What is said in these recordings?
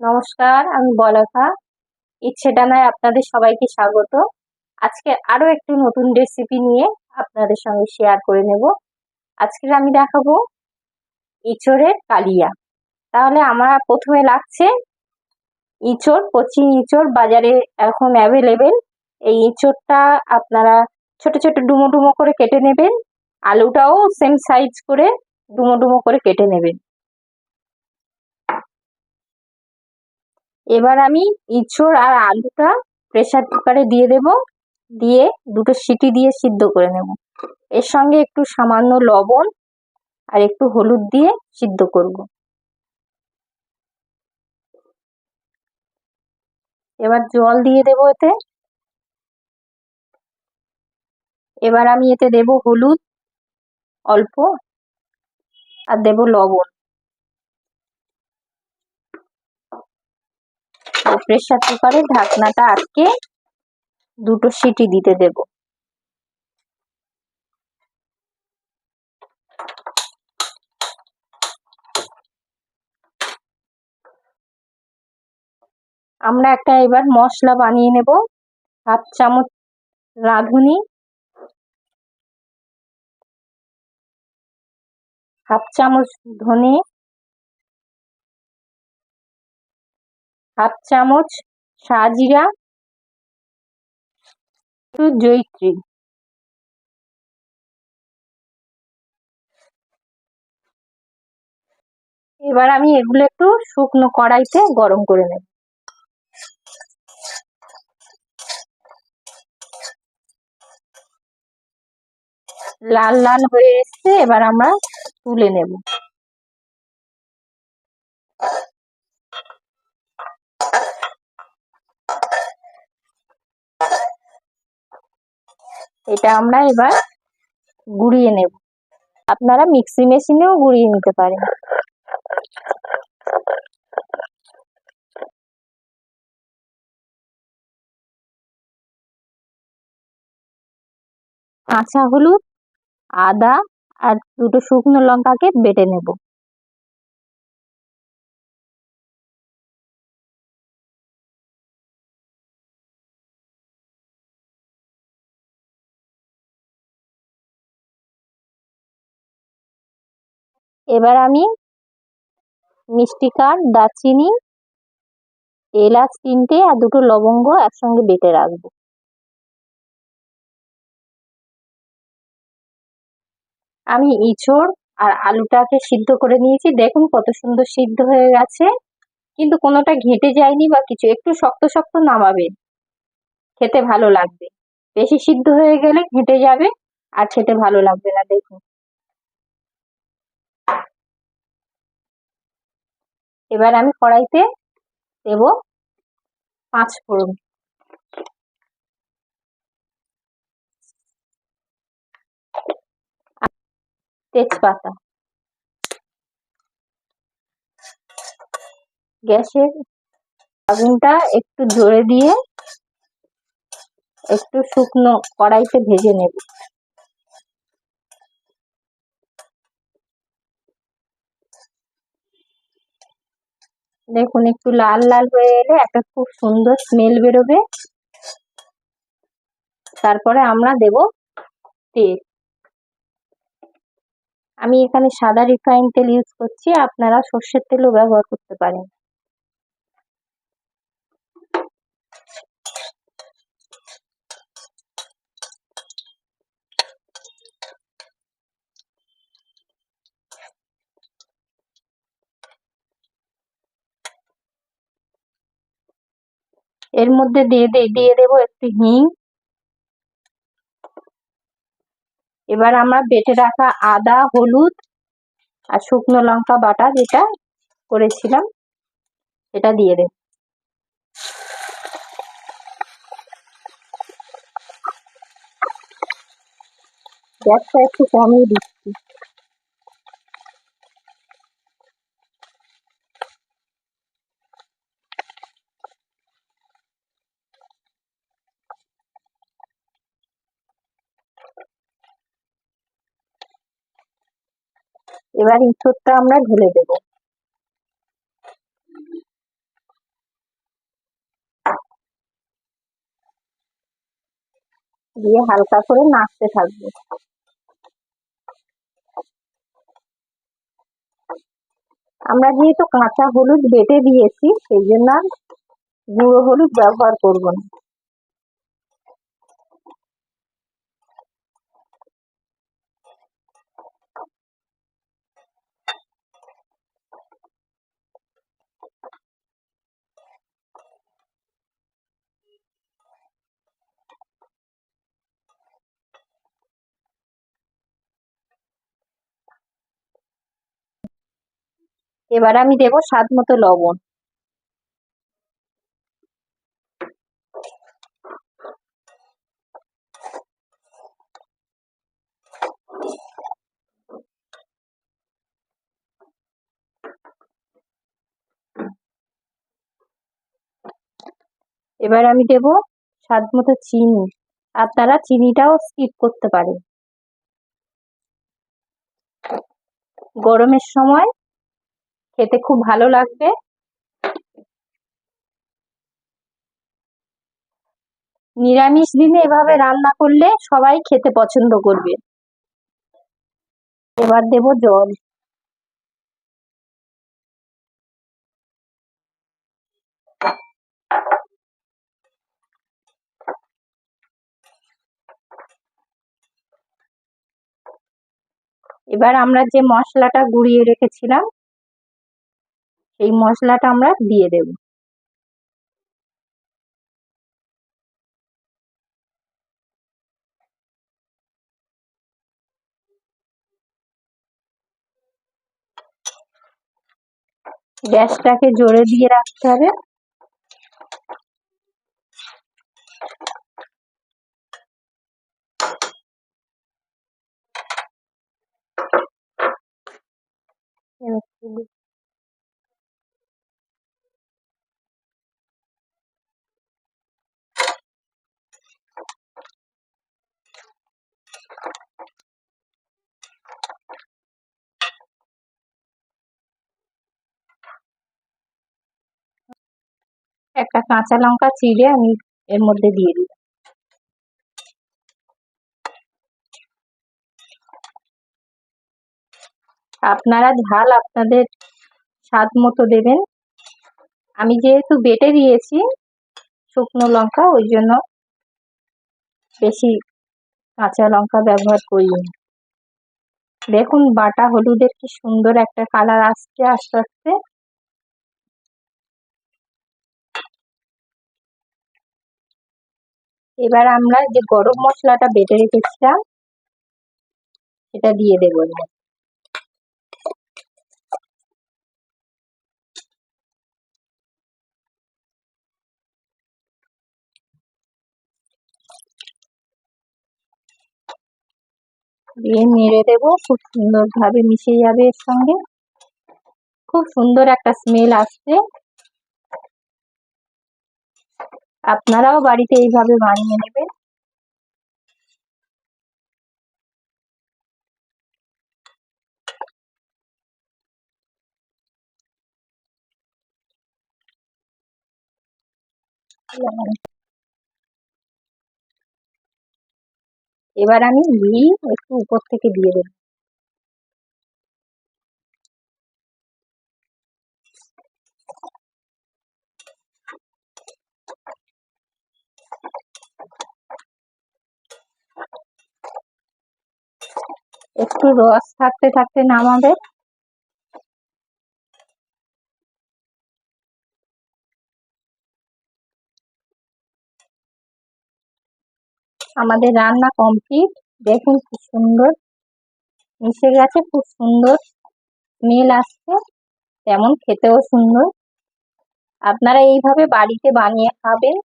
নমস্কার, আমি বলাকা। ইচ্ছে ডানায় আপনাদের সবাইকে স্বাগত। আজকে আরও একটি নতুন রেসিপি নিয়ে আপনাদের সঙ্গে শেয়ার করে নেব। আজকে আমি দেখাবো ইঁচড়ের কালিয়া। তাহলে আমার প্রথমে লাগছে ইঁচড়, কচি ইঁচড়, বাজারে এখন অ্যাভেলেবেল এই ইঁচড়টা আপনারা ছোট ছোট ডুমো ডুমো করে কেটে নেবেন। আলুটাও সেম সাইজ করে ডুমো ডুমো করে কেটে নেবেন। এবার আমি ইঁচড় আর আলুটা প্রেসার কুকারে দিয়ে দেব। দিয়ে দুটো সিটি দিয়ে সিদ্ধ করে নেব। এর সঙ্গে একটু সামান্য লবণ আর একটু হলুদ দিয়ে সিদ্ধ করব। এবার জল দিয়ে দেবো এতে। এবার আমি এতে দেব হলুদ, অল্প, আর দেব লবণ। প্রেসার কুকারের ঢাকনাটা আটকে দুটো সিটি দিতে দেব। আমরা একটা এবার মশলা বানিয়ে নেব। হাফ চামচ রাঁধুনি, হাফ চামচ ধনে হাফ চামচ সাজিরা একটু জৈত্রী এবার আমি এগুলো একটু শুকনো কড়াইতে গরম করে নেব। লাল লাল হয়ে এসছে, এবার আমরা তুলে নেব। এটা আমরা এবার গুঁড়িয়ে নেব। আপনারা মিক্সি মেশিনেও গুঁড়িয়ে নিতে পারেন। কাঁচা হলুদ, আদা আর দুটো শুকনো লঙ্কাকে বেটে নেব। এবার আমি মিষ্টি কাঠ দারচিনি, এলাচ তিনটে আর দুটো লবঙ্গ একসঙ্গে বেটে রাখব। আমি ইঁচড় আর আলুটাকে সিদ্ধ করে নিয়েছি। দেখুন কত সুন্দর সিদ্ধ হয়ে গেছে। কিন্তু কোনোটা ঘেটে যায়নি বা কিছু, একটু শক্ত শক্ত নামাবেন খেতে ভালো লাগবে। বেশি সিদ্ধ হয়ে গেলে ঘেটে যাবে আর খেতে ভালো লাগবে না, দেখুন। এবার আমি কড়াইতে দেব পাঁচ ফোড়ন। তেজপাতা। গ্যাসের আগুনটা একটু জোরে দিয়ে একটু শুকনো কড়াইতে ভেজে নেব। দেখুন, একটু লাল লাল হয়ে এলে একটা খুব সুন্দর স্মেল বেরোবে। তারপরে আমরা দেব তেল। আমি এখানে সাদা রিফাইন তেল ইউজ করছি, আপনারা সর্ষের তেলও ব্যবহার করতে পারেন। এর মধ্যে দিয়ে দিয়ে দেবো একটু হিং। এবার আমরা বেটে রাখা আদা, হলুদ আর শুকনো লঙ্কা বাটা যেটা করেছিলাম, এটা দিয়ে দেব গ্যাসটা একটু কমই দিচ্ছি। এবার ইঁচড়টা আমরা ঢেলে দেব। দিয়ে হালকা করে নাচতে থাকব। আমরা যেহেতু কাঁচা হলুদ বেটে দিয়েছি, সেই জন্য আর গুঁড়ো হলুদ ব্যবহার করব না। এবার আমি দেব স্বাদ মতো লবণ। এবার আমি দেব স্বাদ মতো চিনি। আপনারা চিনিটাও স্কিপ করতে পারেন। গরমের সময় খেতে খুব ভালো লাগবে। নিরামিষ দিনে এভাবে রান্না করলে সবাই খেতে পছন্দ করবে। এবার দেব জল। এবার আমরা যে মশলাটা গুঁড়িয়ে রেখেছিলাম এই মশলাটা আমরা দিয়ে দেব। গ্যাসটাকে জোরে দিয়ে রাখতে হবে। একটা কাঁচা লঙ্কা চিড়ে আমি এর মধ্যে দিয়ে দিই আপনারা ঝাল আপনাদের স্বাদ মতো দেবেন। আমি যেহেতু বেটে দিয়েছি শুকনো লঙ্কা, ওই জন্য বেশি কাঁচা লঙ্কা ব্যবহার করিনি দেখুন, বাটা হলুদের কি সুন্দর একটা কালার আসছে, আস্তে আস্তে। এবার আমরা যে গরম মশলাটা বেটে রেখেছিলাম, সেটা দিয়ে দেবো দিয়ে নেড়ে দেবো, খুব সুন্দরভাবে মিশে যাবে এর সঙ্গে। খুব সুন্দর একটা স্মেল আসছে। আপনারাও বাড়িতে এইভাবে বানিয়ে নেবেন। এবার আমি ঘি একটু উপর থেকে দিয়ে দেব। একটু রস থাকতে থাকতে নামাবে। আমাদের রান্না কমপ্লিট দেখুন কি সুন্দর। মিশে গেছে, খুব সুন্দর স্মেল আসছে। তেমন খেতেও সুন্দর। আপনারা এইভাবে বাড়িতে বানিয়ে খাবেন।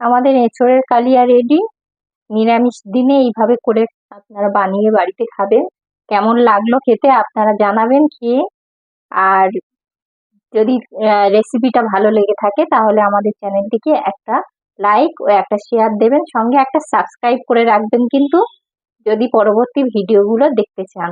আমাদের এঁচড়ের কালিয়া রেডি। নিরামিষ দিনে এইভাবে করে আপনারা বানিয়ে বাড়িতে খাবেন। কেমন লাগল খেতে আপনারা জানাবেন খেয়ে। আর যদি রেসিপিটা ভালো লেগে থাকে তাহলে আমাদের চ্যানেলটিকে একটা লাইক ও একটা শেয়ার দেবেন। সঙ্গে একটা সাবস্ক্রাইব করে রাখবেন কিন্তু যদি পরবর্তী ভিডিওগুলো দেখতে চান।